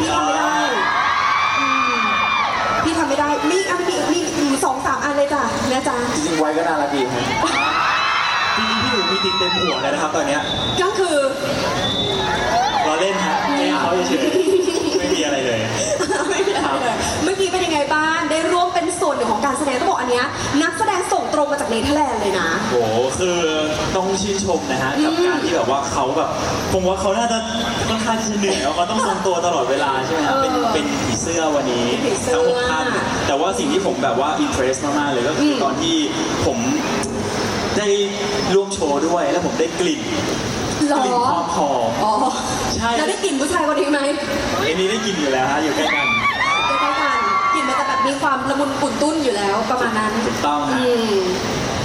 พี่ทำไม่ได้อืมพี่ทำไม่ได้ มีอันมีมีมีสองสามอันเลยจ้ะนะจ๊ะ จริงๆไว้ก็น่ารักดีครับจริงๆพี่อยู่มีติดเต็มหัวเลยนะครับตอนเนี้ยก็คือ เราเล่นฮะเล่นเขาเฉยๆไม่มีอะไรเลย ไม่เป็นไรเลยเมื่อกี้เป็นยังไงบ้างได้ร่วมเป็นส่วนหนึ่งของการแสดงต้องบอกอันเนี้ยนักแสดงส่งตรงมาจากเนเธอร์แลนด์เลยนะ โห คือต้องชื่นชมนะฮะกับการที่แบบว่าเขาแบบผมว่าเขาน่าจะค่อนข้างที่จะเหนื่อยแล้วเขาต้องทรงตัวตลอดเวลาใช่ไหมฮะเป็นเออเป็นผีเสื้อวันนี้เป็นผีเสื้อ ทั้งหกท่านแต่ว่าสิ่งที่ผมแบบว่าอินเทรสมากๆเลยก็คืออม ตอนที่ผมได้ร่วมโชว์ด้วย แล้วผมได้กลิ่น หรกอลิ่นความหอม อ๋อใช่ แล้วได้กลิ่นผู้ชายคนนี้ไหมอันนี้ได้กลิ่นอยู่แล้วฮะอยู่ใกล้กันใกล้ๆกันกลิ่นมันจะแบบมีความละมุนอุ่นตุ้นอยู่แล้วประมาณนั้น ถูกต้องฮะ อืม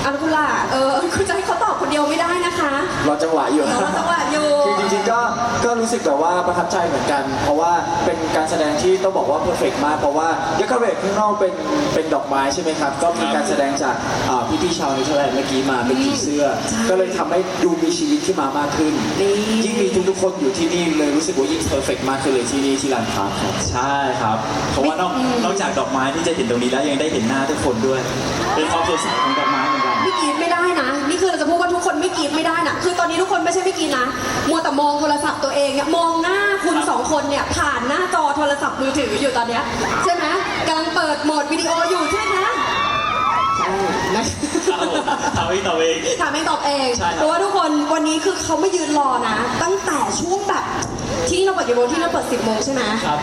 อันคุณล่ะเออคุณจะให้เขาตอบคนเดียวไม่ได้นะคะรอจังหวะอยู่ เราจังหวะอยู่ คือจริงๆก็ก็รู้สึกแบบว่าประทับใจเหมือนกัน เพราะว่าเป็นการแสดงที่ต้องบอกว่าเพอร์เฟกมากเพราะว่าเดคอเรทข้างนอกเป็นเป็นดอกไม้ใช่ไหมครับ ก็มีการแสดงจากอ่าพี่ๆชาวเนเธอร์แลนด์เมื่อกี้มาเป็นผีเสื้อก็เลยทำให้ดูมีชีวิตขึ้นมามากขึ้น นี่ ยิ่งมีทุกๆคนอยู่ที่นี่เลยรู้สึกว่ายิ่งเพอร์เฟกมากขึ้นเลยที่นี่ที่ลานพาร์คครับ ใช่ครับ เพราะว่านอกนอกจากดอกไม้ที่จะเห็นตรงนี้แล้วยังได้เห็นหน้าทุกคนด้วย เป็นความสดใสของดอกไม้เหมือนกัน ไม่กรีดไม่ได้นะ นี่คือเราจะพูดว่าทุกคนไม่กรีดไม่ได้นะคือตอนนี้ทุกคนไม่ใช่ไม่กรีดนะมัวแต่มองโทรศัพท์ตัวเองเนี่ยมองหน้าคุณสองคนเนี่ยผ่านหน้าจอโทรศัพท์มือถืออยู่ตอนเนี้ยใช่ไหมกำลังเปิดโหมดวิดีโออยู่ใช่ไหมใช่นะครับผมทำให้ตัวเอง ถามเองตอบเองใช่ครับ เพราะว่าทุกคนวันนี้คือเขาไม่ยืนรอนะ ตั้งแต่ช่วงแบบที่นี่เราเปิดกี่โมงที่เราเปิดสิบโมงใช่ไหมครับ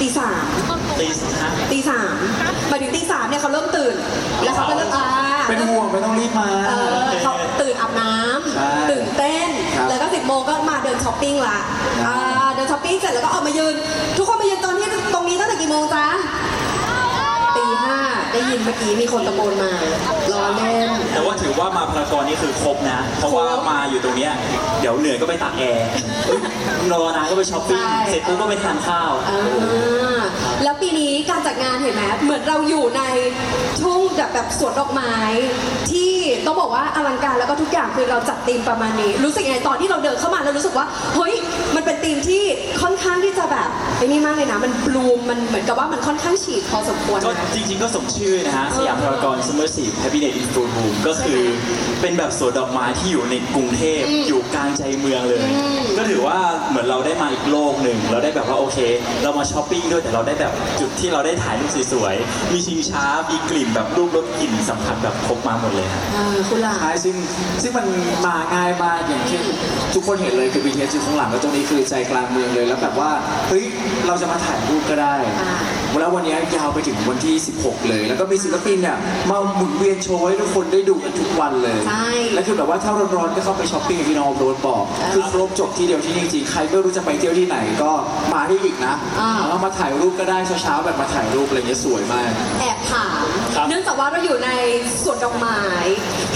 ตีสามตีสฮะตีสามหมายถึงตีสามเนี่ยเขาเริ่มตื่นแล้ว เขาก็เริ่มอ่าเป็นห่วงไม่ต้องรีบมา เออเขาตื่นอาบน้ใช่ำตื่นเต้น ครับแล้วก็สิบโมงก็มาเดินช้อปปิ้งละอ่าเดินช้อปปิ้งเสร็จแล้วก็ออกมายืน ทุกคนมายืนตอนที่ตรงนี้ตั้งแต่กี่โมงจ๊ะตีห้าได้ยินเมื่อกี้มีคนตะโกนมารอเล่น แต่ว่าถือว่ามาพารากอนนี่คือครบนะ เพราะว่าครบมาอยู่ตรงเนี้ยเดี๋ยวเหนื่อยก็ไปตากแอร์รอนานก็ไปช้อปปิ้ง ใช่ เสร็จปุ๊บก็ไปทานข้าว อ่าแล้วปีนี้การจั ดงานเห็นไหมเหมือนเราอยู่ในทุ่งแบบแบบสวนดอกไม้ ที่ต้องบอกว่าอลังการแล้วก็ทุกอย่างคือเราจัดธีมประมาณนี้ รู้สึกยังไงตอนที่เราเดินเข้ามาแล้วรู้สึกว่าเฮ้ยมันเป็นธีมที่ค่อนข้างที่จะแบบไอ้นี่มากเลยนะ มันบลูมมันเหมือนกับว่ามันค่อนข้างฉีกพอสมควรก็นะ จริงๆก็สมชื่อนะฮะสยามพารากอนซัมเมอร์ซีฟแฮปปี้เดย์อินฟูรูมก็คือเป็นแบบสวนดอกไม้ที่อยู่ในกรุงเทพอืมอยู่กลางใจเมืองเลยอืมก็ถือว่าเหมือนเราได้มาอีกโลกหนึ่ง เราได้แบบว่าโอเค เรามาช้อปปิ้งด้วยแต่เราได้แบบจุดที่เราได้ถ่ายรูปสวยๆ มีชิงช้า มีกลิ่นแบบรูปรสกลิ่นสัมผัสแบบครบมาหมดเลยฮะ เออคุณล่ะใช่ซึ่งซึ่งมันมาง่ายมากอย่างที่ทุกคนเห็นเลยคือ BTS อยู่ข้างหลังแล้วตรงนี้คือใจกลางเมืองเลย แล้วแบบว่าเฮ้ยเราจะมาถ่ายรูปก็ได้ อ่า แล้ววันนี้ยาวไปถึงวันที่ 16 เลย แล้วก็มีศิลปินเนี่ยมาหมุนเวียนโชว์ให้ทุกคนได้ดูกันทุกวันเลยใช่และคือแบบว่าถ้าร้อนๆก็เข้าไปช้อปปิ้งอย่างที่น้องโรดบอกคือครบจบที่เดียวที่นี่จริงๆใครไม่รู้จะไปเที่ยวที่ไหนก็มาที่อีกนะอ่า แล้วมาถ่ายรูปก็ได้เช้าๆแบบมาถ่ายรูปอะไรเงี้ยสวยมาก แอบถาม ครับ เนื่องจากว่าเราอยู่ในสวนดอกไม้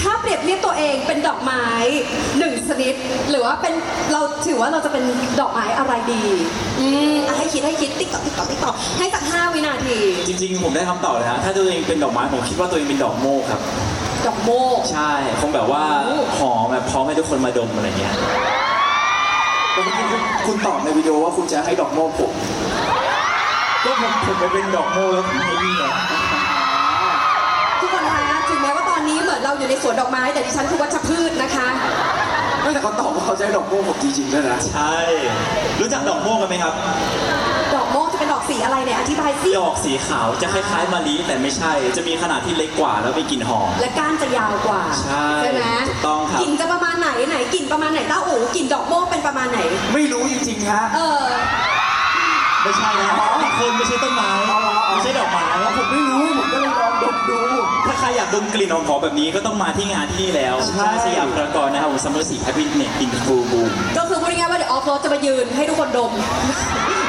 ถ้าเปรียบเทียบตัวเองเป็นดอกไม้หนึ่งชนิด หรือว่าเป็นเราถือว่าเราจะเป็นดอกไม้อะไรดีอืมอะให้คิดให้คิดติ๊กต๊อกติ๊กต๊อกติ๊กต๊อกให้สักห้าวินาที จริงๆ ผมได้คำตอบเลยฮะถ้าตัวเองเป็นดอกไม้ผมคิดว่าตัวเองเป็นดอกโมกครับ ดอกโมก ใช่คงแบบว่าโอ้ หอมแบบพร้อมให้ทุกคนมาดมอะไรเงี้ยแล้วเมื่อกี้คุณคุณตอบในวิดีโอว่าคุณจะให้ดอกโมกผมก็ผมผมไปเป็นดอกโมกแล้วผมให้พี่ไงคือ กคนคะถึงแม้ว่าตอนนี้เหมือนเราอยู่ในสวนดอกไม้แต่ดิฉันคือวัชพืชนะคะ ไม่แต่เขาตอบว่าเขาใช้ดอกโม่ผมจริงๆด้วยนะใช่ รู้จักดอกม่วงกันไหมครับ ดอกโมกจะเป็นดอกสีอะไรเนี่ยอธิบายสิ ดอกสีขาวจะคล้ายๆมะลิแต่ไม่ใช่ จะมีขนาดที่เล็กกว่าแล้วมีกลิ่นหอม และก้านจะยาวกว่าใช่ไหมถูกต้องครับ กลิ่นจะประมาณไหนไหนกลิ่นประมาณไหนต้าอู๋กลิ่นดอกโมกเป็นประมาณไหน ไม่รู้จริงๆฮะเออ ไม่ใช่นะอ๋อคนไม่ใช่ต้นไม้ อ๋อเหร ดมกลิ่นหอมๆแบบนี้ก็ต้องมาที่งานที่นี่แล้วใช่ สยามพารากอนนะครับผมซัมเมอร์สีแฮปปี้เน็ตอินฟูบูมก็คือพูดง่ายๆว่าเดี๋ยวออฟโรดจะมายืนให้ทุกคนดม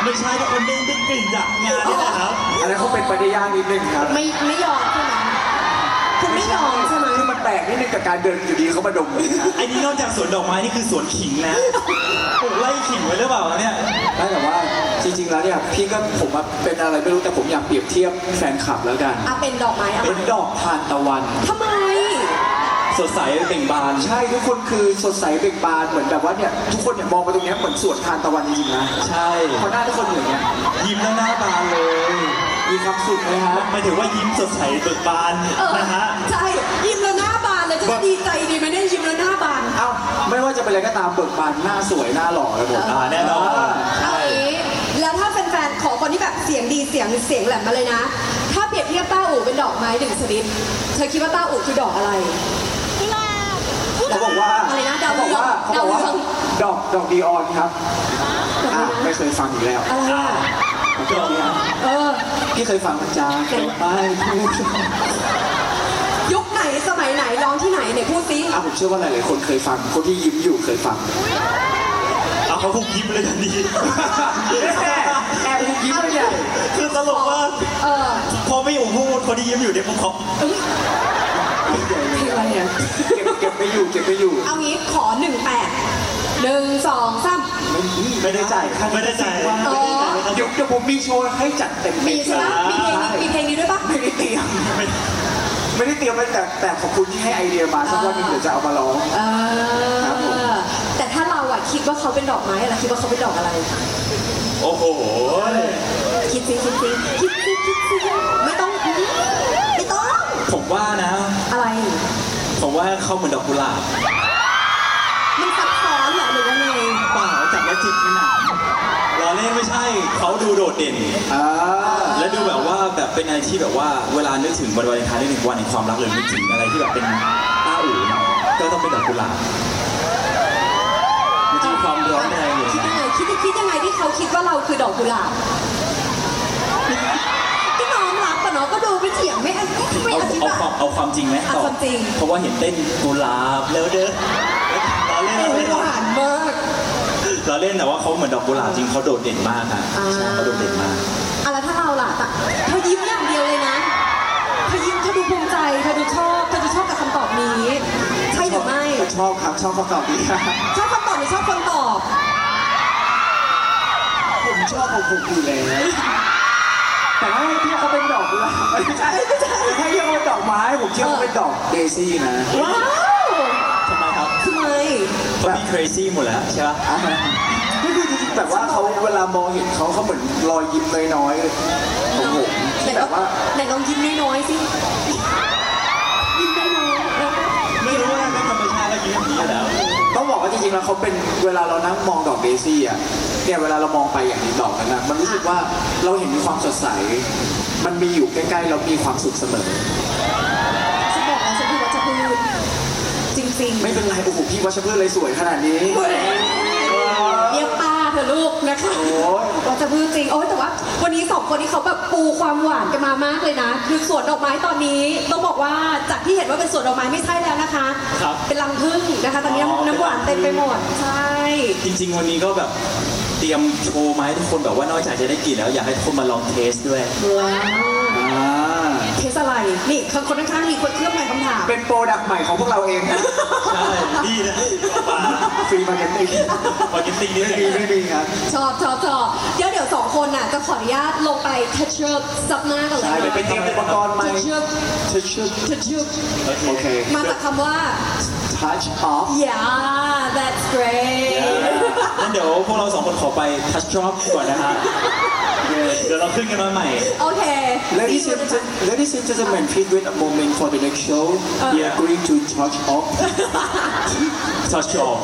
ไม่ใช่ทุกคนได้ได้กลิ่นจากงานนี่แหละครับ อันนั้นเขาเป็นไปได้ยากนิดนึงครับ ไม่ไม่ยอมใช่ไหม คุณไม่ยอมใช่ไหมคือมันแปลกนิดนึงกับการเดินอยู่ดีเขามาดมเลยนะไอ้นี่นอกจากสวนดอกไม้นี่คือสวนขิงนะปลูกไล่ขิงไว้หรือเปล่าเนี่ย ไม่แต่ว่าจริง ๆ แล้วเนี่ยพี่ก็ผมว่าเป็นอะไรไม่รู้แต่ผมอยากเปรียบเทียบแฟนคลับแล้วกัน อะเป็นดอกไม้อะไรเป็นดอกทานตะวัน ทำไม สดใสเบ่งบาน ใช่ทุกคนคือสดใสเบ่งบานเหมือนแบบว่าเนี่ยทุกคนเนี่ยมองไปตรงเนี้ยเหมือนสวนทานตะวันจริงๆนะใช่เพราะหน้าทุกคนอยู่อย่างเงี้ย ยิ้มแล้วหน้าบานเลย มีความสุขเลยฮะหมายถึงว่ายิ้มสดใสเบิกบานเออนะฮะ ใช่ยิ้มแล้วหน้าบานเลยจะดีใจดีไหมเนี่ยยิ้มแล้วหน้าบานเอ้าไม่ว่าจะเป็นอะไรก็ตามเบิกบานหน้าสวยหน้าหล่อเลยผมอ่าแน่นอนเอาอย่างนี้แล้วถ้าแฟนๆขอคนที่แบบเสียงดีเสียงเสียงแหลมมาเลยนะ ถ้าเปรียบเทียบต้าอู่เป็นดอกไม้หนึ่งชนิดเธอคิดว่าต้าอู่คือดอกอะไร เขาบอกว่าอะไรนะดาวเขาบอกว่าเรืองเขาบอกว่าดาวเรือง ดอกดอกดีออนครับดอกอะไรอะนะไม่เคยฟังอีกแล้วอะไรอะดอกนี้เออ พี่เคยฟังมันจ้าไม่พูดยุคไหนสมัยไหนร้องที่ไหนเนี่ยพูดซิอะผมเชื่อว่าหลายๆคนเคยฟัง คนที่ยิ้มอยู่เคยฟังเอาเขาพูดยิ้มเลยทันทีแอบแอบยิ้มไม่ใหญ่คือตลกมากเออพอไม่อยู่พูดคนที่ยิ้มอยู่เนี่ยผมขอเอ้ยเพลงอะไรเนี่ยเก็บเก็บไปอยู่เก็บไปอยู่ เอางี้ขอหนึ่งแปดหนึ่งสองสามไม่ได้จ่ายค่าไม่ได้จ่ายว่าอ๋อ เดี๋ยวเดี๋ยวผมมีโชว์ให้จัดเต็มๆมีใช่ไหมมีเพลงนี้มีเพลงนี้ด้วยปะไม่ได้เตรียมไม่ได้เตรียมไว้แต่แต่ขอบคุณที่ให้ไอเดียมาสักวันหนึงเดี๋ยวจะเอามาร้อง เอครับผมอแต่ถ้าเราอะคิดว่าเขาเป็นดอกไม้อะเราคิดว่าเขาเป็นดอกอะไร โอ้โห คิดสิคิดสิคิดสิคิดสิไม่ต้องไม่ต้องผมว่านะ อะไร ผมว่าเขาเหมือนดอกกุหลาบมันซับซ้อนเหรอหรือยังไงเปล่าจับแล้วจิตไม่หนัก เราเล่นไม่ใช่เขาดูโดดเด่น อ่าและดูแบบว่าแบบเป็นอะไรที่แบบว่าเวลานึกถึงวันวาเลนไทน์นึกถึงวันแห่งความรักหรือนึกถึงอะไรที่แบบเป็นต้าอู่เนี่ยก็ต้องเป็นดอกกุหลาบมันจะมีความร้อนแรงอยู่คิดยังไงคิดคิดยังไงที่เขาคิดว่าเราคือดอกกุหลาบก็น้องรักแต่น้องก็ดูไม่เถียงไม่ไม่เอาอธิเอาบาความย เอาความจริงไหมเอาความจริง เพราะว่าเห็นเต้นกุหลาบแล้วเด้อเราเล่นโอ้เรายเล่น หวานมาก เราเล่นแต่ว่าเขาเหมือนดอกกุหลาบจริงเขาโดดเด่นมากค่ะอ่าใช่เขาโดดเด่นมากอะแล้วถ้าเราล่ะแต่เธอยิ้มอย่างเดียวเลยนะเธอยิ้มเธอดูภูมิใจเธอดูชอบเธอดูชอบกับคำตอบนี้ ใช่หรือไม่ชอบครับชอบคำตอบนี้ครับชอบคำตอบหรือชอบคนตอบ ผมชอบของผมอยู่แล้วแต่ว่าให้พี่เขาเป็นดอกกุหลาบไม่ใช่ให้พี่เขาเป็นดอกไม้ผมเชื่อว่าเป็นดอกเดซี่นะว้าว ทำไมครับทำไมเขามี crazy หมดแล้วใช่ปะอะนี่คือจริงๆแบบว่าเขาเวลามองเห็นเขาเขาเหมือนรอยยิ้มน้อยๆของผมไหนที่ลแบองบว่าไหนลองยิ้มน้อยๆสิยิ้มน้อยๆนะไม่รู้ว่าไม่ธรรมชาติแล้วยิ้มอย่างนี้อยู่แล้วต้องบอกว่าจริงๆแล้วเขาเป็นเวลาเรานั่งมองดอกเดซี่อะเนี่ยเวลาเรามองไปอย่างนี้ดอกนั้นนะมันรู้สึกว่าเราเห็นมีความสดใส มันมีอยู่ใกล้ๆเรามีความสุขเสมอ ฉันบอกแล้วฉันคือวัชพืชจ ริงๆไม่เป็นไรโอ้โหพี่วัชพืชเลยสวยขนาดนี้ เรียกป้าเธอะลูกนะคะโอ้ยวัชพืชจริง โอ้ยแต่ว่า วันนี้สองคนนี้เขาแบบปูความหวานกันมามากเลยนะ คือสวนดอกไม้ตอนนี้ต้องบอกว่าจากที่เห็นว่าเป็นสวนดอกไม้ไม่ใช่แล้วนะคะ ครับ เป็นรังผึ้งนะคะ ตอนนี้อ๋อน้ำหวานเต็มไปหมด ใช่ จริงๆ วันนี้ก็แบบเตรียมโชว์มาให้ทุกคนแบบว่านอกจากจะได้กลิ่นแล้วอยากให้ทุกคนมาลองเทสด้วย ว้าวอ่าเทส อะไร นี่คนข้างๆมีคนเครื่องหมายคำถาม เป็นโปรดักต์ใหม่ของพวกเราเองนะใช่ดีนะป่าฟรีมาร์เก็ตติ้งมาร์เก็ตติ้งนิดไม่นึดีงไม่ดีครับ ชอบชอบชอบเดี๋ยวเดี๋ยวสองคนน่ะจะขออนุญาตลงไปทัชเชอร์ซับหน้ากันเลยใช่เดี๋ยวไปเตรียมอุปกรณ์ใหม่ทัชเชอร์ทัชชุดทัชเชอร์โอเค มาจากคำว่า touch off yeah that's great งั้นเดี๋ยวพวกเราสองคนขอไปทัชช็อปก่อนนะฮะเดี๋ยวเราขึ้นกันมาใหม่ โอเค Ladies and, gen- ladies and gentlemen, please wait a moment for the next show. We are going to charge off. ทัชช็อป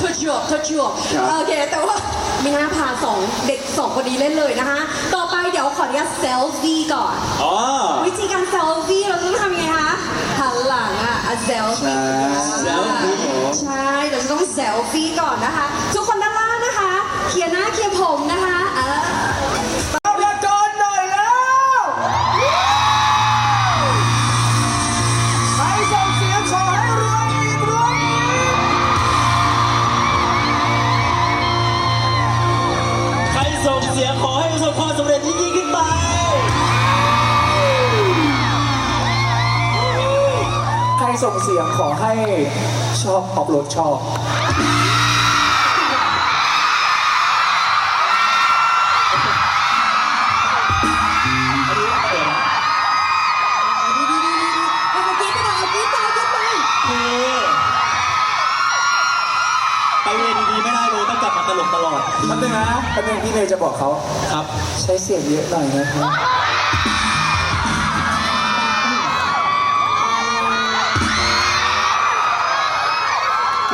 ทดจวบทดจวบครับ โอเค แต่ว่าไม่น่าพาสองเด็กสองคนนี้เล่นเลยนะคะ ต่อไปเดี๋ยวขออนุญาตเซลฟี่ก่อน อ๋อ วิธีการเซลฟี่เราต้องทำยังไงคะหันหลังอะเซลฟี่ ใช่ใช่เราจะต้องเซลฟี่ก่อนนะคะ ทุกคนด้านล่างนะคะ เคลียร์หน้าเคลียร์ผมนะคะเออเอาละก่อนหน่อยแล้วใครส่งเสียงขอให้รวยอีกรวยอีกใครส่งเสียงขอให้ประสบความสำเร็จยิ่งยิ่งขึ้นไป ใครส่งเสียงขอให้ชอบออกรถชอบ แป๊บนึงนะแป๊บนึงพี่เนยจะบอกเขาครับ ใช้เสียงเยอะหน่อยนะครับ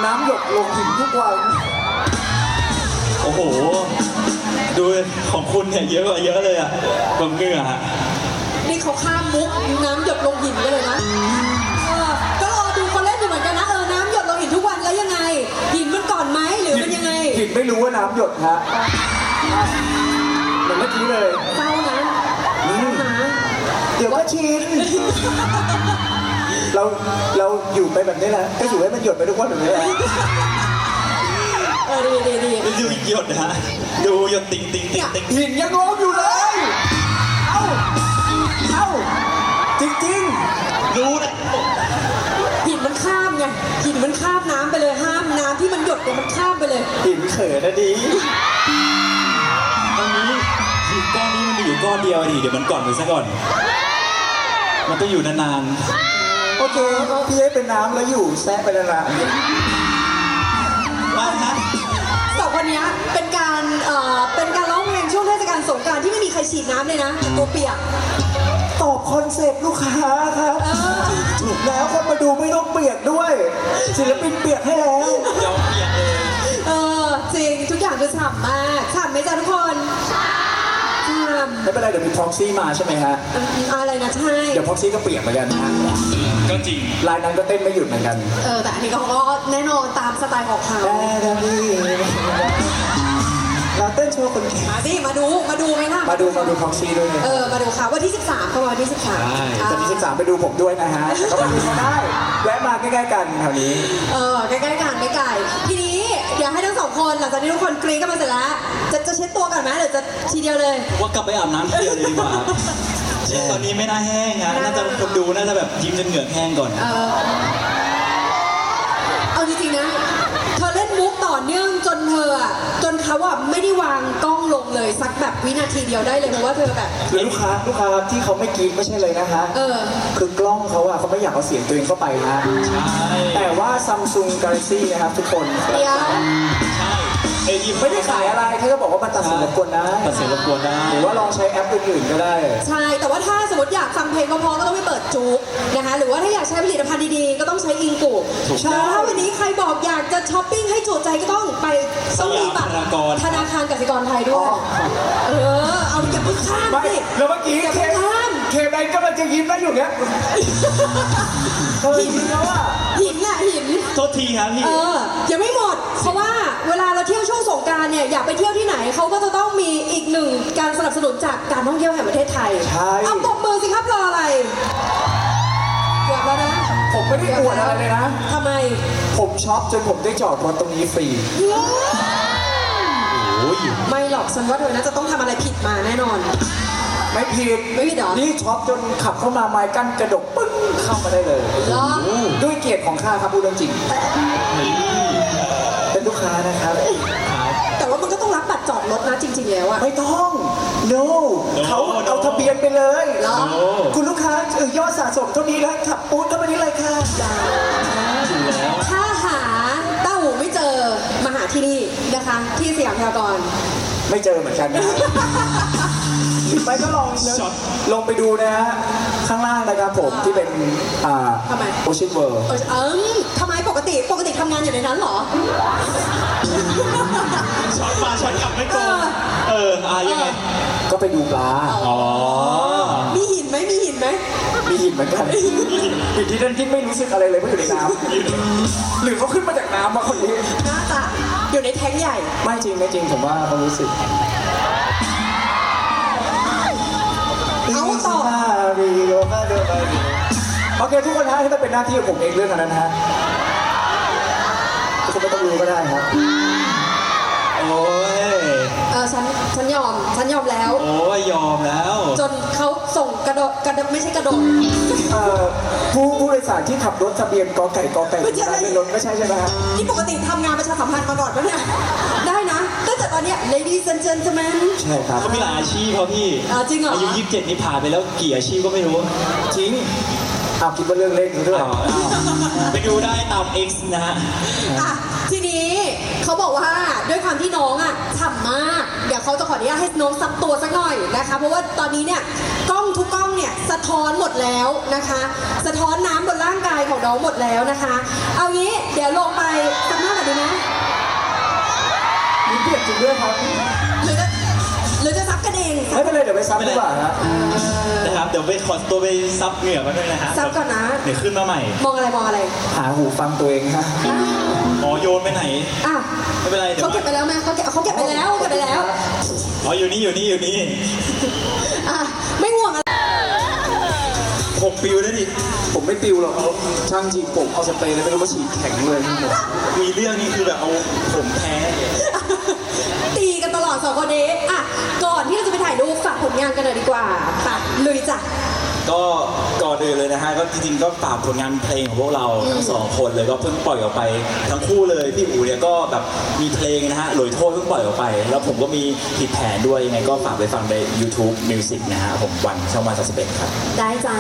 น้ำหยดลงหินทุกวัน โอ้โห ดูของคุณเนี่ยเยอะกว่าเยอะเลยอะแบบเหงื่อฮะนี่เขาข้ามมุกน้ำหยดลงหินไปเลยนะ ไงหินไม่รู้ว่าน้ำหยดฮะเหมือนเมื่อกี้เลย เศร้านะอืมนะเดี๋ยวก็ชิน เราเราอยู่ไปแบบนี้แหละก็อยู่ให้มันหยดไปทุกวันแบบนี้แหละเออดีดีดีดูหยดนะฮะดูหยดติ๊งติ๊งติ๊งติ๊งหินยังร้องอยู่เลย เอ้า เอ้า จริงรู้นะหินมันข้าม ไงหินมันข้ามน้ำไปเลยห้ามน้ำที่มันหยดเนี่ยมันข้ามไปเลยๆหินเขินนะดีตรงนี้หินก้อนนี้มันมีอยู่ก้อนเดียวดิเดี๋ยวมันก่อนไปซะก่อน มันต้องอยู่นานโอเคพี่ให้เป็นน้ำแล้วอยู่แซะไปนานๆว่าฮะสองคนเนี้ยเป็นการเอ่อเป็นการร้องเพลงช่วงเทศกาลสงกรารที่ไม่มีใครฉีดน้ำเลยนะแต่ตัวเปียกๆ ตอบคอนเซ็ปต์ลูกค้าครับเออถูกแล้วคนมาดูไม่ต้องเปียกด้วย ศิลปินเปียกให้แล้ว ยอมเปียกเลยเออจริงทุกอย่างคือฉ่ำมากฉ่ำไหมจ๊ะทุกคนฉ่ำไม่เป็นไรเดี๋ยวมีพ็อกซี่มาใช่ไหมฮะอืมอะไรนะใช่ เดี๋ยวพ็อกซี่ก็เปียกเหมือนกันนะก็จริง ลายนั้นก็เต้นไม่หยุดเหมือนกัน เออแต่อันนี้ก็แน่นอนตามสไตล์ของเขา แต่พี่เราเต้นโชว์คนแก่มาสิมาดูมาดูไหมล่ะมาดูมาดูพ็อกซี่ด้วยเออมาดูค่ะวันที่ 13เขาวันที่ 13จะมี13ไปดูผมด้วยนะฮะแต่ก็มาดูเขาได้แวะมาใกล้ๆกันแถวนี้เออใกล้ๆกันไม่ไกลทีนี้เดี๋ยวให้ทั้งสองคนหลังจากที่ทุกคนกรี๊ดกันมาเสร็จแล้ว จะจะเช็ดตัวกันไหมหรือจะทีเดียวเลย ว่ากลับไปอาบน้ำทีเดียวเลยดีกว่าตอนนี้ไม่น่าแห้งอะน่าจะคนดูน่าจะแบบยิ้มจนเหงือกแห้งก่อน เออเอาจริงๆนะ เธอเล่นมุกต่อเนื่องจนเธออะจน เขาอะไม่ได้วางกล้องลงเลย สักแบบวินาทีเดียวได้เลยเพราะว่าเธอแบบหรือลูกค้าลูกค้าที่เขาไม่กรีดไม่ใช่เลยนะฮะเออ คือกล้องเขาอะเขาไม่อยากเอาเสียงตัวเองเข้าไปนะ ใช่ แต่ว่า Samsung Galaxy นะครับทุกคน เดี๋ยวใช่ เอ้ยยิ้มไม่ได้ขายอะไรแค่จะบอกว่ามันตัดสินรบกวนได้ตัดสินรบกวนได้หรือว่าลองใช้แอปอื่นๆก็ได้ ใช่ แต่ว่าถ้าสมมติอยากฟังเพลงเพราะๆก็ต้องไปเปิดจู๊กนะคะ หรือว่าถ้าอยากใช้ผลิตภัณฑ์ดีๆ ก็ต้องใช้อิงกูถูกใช่ต้องถ้าวันนี้ใครบอกอยากจะช้อปปิ้งให้จุใจก็ต้องไปต้องมีบัตรสยามพารากอนธนาคารกสิกรไทยด้วยอ๋อเออ เอาอย่าเพิ่งข้ามไม่สิแล้วเมื่อกี้อย่าเคเพิ่งข้าม เคแบงก็มันจะยิ้มได้อยู่เนี้ยเออจริงแล้วอะหินน่ะหิน โทษทีครับพี่ เออยังไม่หมด เพราะว่าเวลาเราเที่ยวช่วงสงกรารเนี่ยอยากไปเที่ยวที่ไหนเขาก็จะต้องมีอีกหนึ่งการสนับสนุนจากการท่องเที่ยวแห่งประเทศไทยใช่ เอาตบมือสิครับรออะไรเกือบแล้วนะผมไม่ได้อวดอะไรเลยนะ ทำไม ผมช็อปจนผมได้จอดรถตรงนี้ฟรีโอ้ยไม่หรอกฉันว่าเธอน่าจะต้องทำอะไรผิดมาแน่นอน ไม่ผิดไม่ผิดเหรอ นี่ช็อปจนขับเข้ามาไม้กั้นกระดกปึ้งเข้ามาได้เลย เหรอด้วยเกียรติของข้าครับพูดเรื่องจริง เป็นลูกค้านะครับ แต่ว่ามันก็ต้องรับบัตรจอดรถนะจริง ๆ แล้วอะ ไม่ต้อง no เขาเอาทะเบียนไปเลย เหรอโอ้คุณลูกค้าเออยอดสะสมเท่านี้แล้วขับปูดเข้ามานี่เลยค่ะอยู่แล้วถ้าหาเต้าหูไม่เจอมาหาที่นี่นะนะคะ ที่สยามพารากอนไม่เจอเหมือนกันนะหรือ ไม่ก็ลองเนอะช็อตลงไปดูนะฮะข้างล่างนะครับผมที่เป็นอ่าทำไม โอเชียนเวิร์เออเอิมทำไมปกติปกติทำงานอยู่ในนั้นเหรอ ช็อตมาช็อตกลับไม่ตรงเอออะยังไง ก็ไปดูปลาอ๋อ มีหินไหมมีหินไหม มีหินเหมือนกันหินที่นั่นที่ไม่รู้สึกอะไรเลยเพราะอยู่ในน้ำหรือเขาขึ้นมาจากน้ำมาคนนี้น่าจะอยู่ในแท้งใหญ่ ไม่จริงไม่จริงผมว่าเขารู้สึก โอเคทุกคนฮะที่มันเป็นหน้าที่ของผมเองเรื่องอันนั้นฮะทุกคนไม่ต้องรู้ก็ได้ครับ โอ้ย เออฉันฉันยอมฉันยอมแล้ว โอ้ยยอมแล้ว จนเขาส่งกระโดดกระโดดไม่ใช่กระโดด เอ่อผู้ผู้โดยสารที่ขับรถทะเบียนกอไก่กอไก่ไม่ใช่ในรถไม่ใช่ใช่ไหมฮะ นี่ปกติทำงานประชาสัมพันธ์มาก่อนปะเนี่ย ladies and gentlemen ใช่ครับ เขามีหลายอาชีพเขาพี่อ่าจริงเหรออายุ27 นี่ผ่านไปแล้วกี่อาชีพก็ไม่รู้จริงอ้าวคิดว่าเรื่องเล่นซะด้วยอ้าวอ้าวไปดูได้ตาม X นะฮะ อะทีนี้เขาบอกว่าด้วยความที่น้องอะฉ่ำมาก เดี๋ยวเขาจะขออนุญาตให้น้องซับตัวสักหน่อยนะคะ เพราะว่าตอนนี้เนี่ยกล้องทุกกล้องเนี่ยสะท้อนหมดแล้วนะคะ สะท้อนน้ำบนร่างกายของน้องหมดแล้วนะคะ เอางี้เดี๋ยวลงไปสักหน้ากันดีไหมมี เปลี่ยนจริงด้วยครับ หรือจะหรือจะซับกันเองไม่เป็นไรเดี๋ยวไปซ้ำดีกว่าฮะนะครับ เดี๋ยวไปขอตัวไปซับเหงื่อกันด้วยนะฮะซับก่อนนะ เดี๋ยวขึ้นมาใหม่ มองอะไรมองอะไรหาหูฟังตัวเองฮะอ๋อโยนไปไหนอะไม่เป็นไรเดี๋ยวเขาเก็บไปแล้วไหมเขาเก็บเขาเก็บไปแล้วเขาเก็บไปแล้ว อ๋ออยู่นี่อยู่นี่อยู่นี่อะไม่ห่วงอะไร ผมปิวแล้วดิผมไม่ปิวหรอกช่างจริงผมเอาสเปรย์แล้วไม่รู้ว่าฉีดแข็งเลยทั้งหมดมีเรื่องนี้คือแบบเอาผมแพ้ตีกันตลอดสองคนนี้อะก่อนที่เราจะไปถ่ายรูปฝากผลงานกันหน่อยดีกว่าไปลุยจ้ะ ก็ก่อนอื่นเลยนะฮะก็จริงๆก็ฝากผลงานเพลงของพวกเราทั้งสองคนเลยก็เพิ่งปล่อยออกไปทั้งคู่เลยพี่อู๋เนี่ยก็แบบมีเพลงนะฮะหลอยโทษเพิ่งปล่อยออกไป แล้วผมก็มีผิดแผนด้วยยังไงก็ฝากไปฟังใน YouTube Music นะฮะผมวันช่องวันสัสเปนครับ ได้จ้า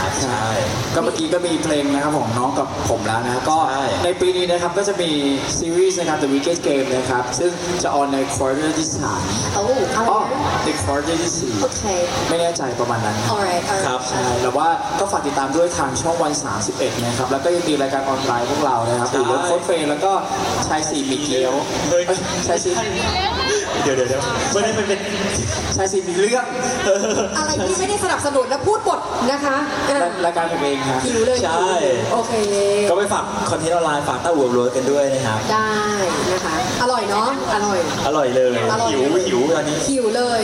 ครับใช่ก็เมื่อกี้ก็มีเพลงนะครับของน้องกับผมแล้วนะฮะก็ใช่ในปีนี้นะครับก็จะมีซีรีส์นะครับ The Wicked Game นะครับ ซึ่งจะออนในควอเตอร์ที่สามโอ้อะไรอ๋อนะในควอเตอร์ที่สี่โอเคไม่แน่ใจประมาณนั้น alright alright ครับใช่แล้วว่าก็ฝากติดตามด้วยทางช่องวัน 31 นะครับ แล้วก็ยังมีรายการออนไลน์พวกเรานะครับใช่หรือรถโค้ดเฟรนแล้วก็ชายสี่มีเกียวเฮ้ยเอ้ยชายสี่ เดี๋ยวเดี๋ยวเดี๋ยวไม่ได้ไปเป็นชายสี่มีเรื่องอะไรที่ไม่ได้สนับสนุนและพูดบทนะคะอะ รายการผมเองครับหิวเลยใช่ โอเค ก็ไปฝากคอนเทนต์ออนไลน์ฝากเต้าหู้รวยกันด้วยนะครับ ได้นะคะ อร่อยเนาะอร่อย อร่อยเลยอร่อย หิวหิวตอนนี้ หิวเลย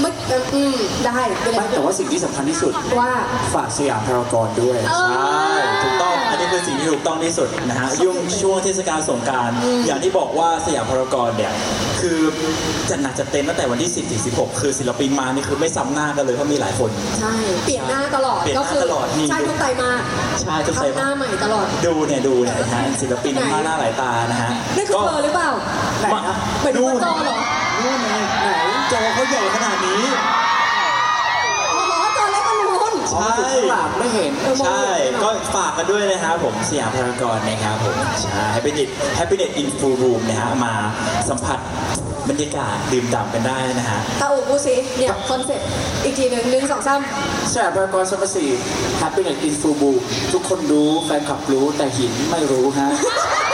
ไม่เอ่ออืมได้ไปเลยแต่ว่าสิ่งที่สำคัญที่สุด ว่า ฝากสยามพารากอนด้วย เออ ใช่ ถูกต้องอันนี้ คือสิ่งที่ถูกต้องที่สุดนะฮะยุ่งช่วงเทศกาลสงกราร อย่างที่บอกว่าสยามพารากอนเนี่ยคือจัดหนักจัดเต็มตั้งแต่วันที่ 10ถึง16 คือศิลปินมานี่คือไม่ซ้ำหน้ากันเลยเพราะมีหลายคน ใช่ เปลี่ยนหน้าตลอด เปลี่ยนหก็น้าคือตลอดนี่ ใช่ทุกไตรมาสใช่ทุกไตรมาสทำหน้าใหม่ตลอด ดูเนี่ยดูเนี่ยนะฮะศิลปินไหนมาหน้าหลายตานะฮะนั่นคือเธอหรือเปล่าไหนนะหมายถึงว่าจอเหรอ นู่นไงไหนจอเขาใหญ่ขนาดนี้ อ๋อจอเล็กกว่า นู้นใช่ข้างหลังไม่เห็นเออมองใช่ ไม่เห็นก็ฝากกันด้วยนะครับผมสยามพารากอนนะครับผมใช่ Happiness Happiness in Full Room นะฮะมาสัมผัสบรรยากาศดื่มด่ำกันได้นะฮะ ตาอูกูสิเนี่ยคอนเซ็ปต์อีกทีหนึ่งหนึ่งสองสามสยามพารากอนสมัสี่ Happiness in Full Boom ทุกคนรู้แฟนคลับรู้แต่หินไม่รู้ฮะอ่ามา